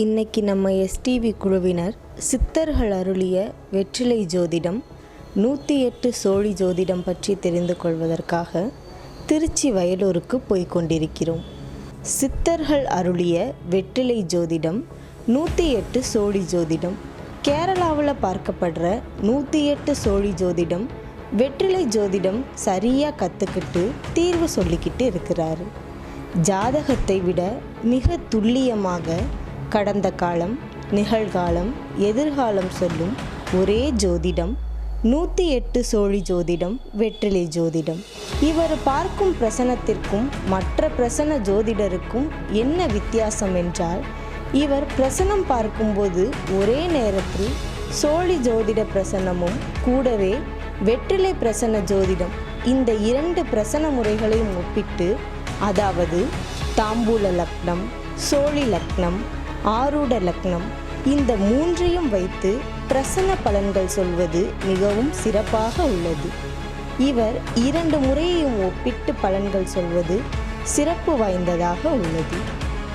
இன்னைக்கு நம்ம எஸ்டிவி குழுவினர் சித்தர்கள் அருளிய வெற்றிலை ஜோதிடம் நூற்றி எட்டு சோழி ஜோதிடம் பற்றி தெரிந்து கொள்வதற்காக திருச்சி வயலூருக்கு போய்க் கொண்டிருக்கிறோம். சித்தர்கள் அருளிய வெற்றிலை ஜோதிடம் நூற்றி எட்டு சோழி ஜோதிடம் கேரளாவில் பார்க்கப்படுற நூற்றி எட்டு சோழி ஜோதிடம் வெற்றிலை ஜோதிடம் சரியாக கற்றுக்கிட்டு தீர்வு சொல்லிக்கிட்டு இருக்கிறாரு. ஜாதகத்தை விட மிக துல்லியமாக கடந்த காலம் நிகழ்காலம் எதிர்காலம் சொல்லும் ஒரே ஜோதிடம் நூற்றி எட்டு சோழி ஜோதிடம் வெற்றிலை ஜோதிடம். இவர் பார்க்கும் பிரசனத்திற்கும் மற்ற பிரசன ஜோதிடருக்கும் என்ன வித்தியாசம் என்றால் இவர் பிரசனம் பார்க்கும்போது ஒரே நேரத்தில் சோழி ஜோதிட பிரசனமும் கூடவே வெற்றிலை பிரசன்ன ஜோதிடம். இந்த இரண்டு பிரசன முறைகளையும் ஒப்பிட்டு அதாவது தாம்பூல லக்னம் சோழி லக்னம் ஆரூட லக்னம். இந்த மூன்றையும் வைத்து பிரசன்ன பலன்கள் சொல்வது மிகவும் சிறப்பாக உள்ளது. இவர் இரண்டு முறையையும் ஒப்பிட்டு பலன்கள் சொல்வது சிறப்பு வாய்ந்ததாக உள்ளது.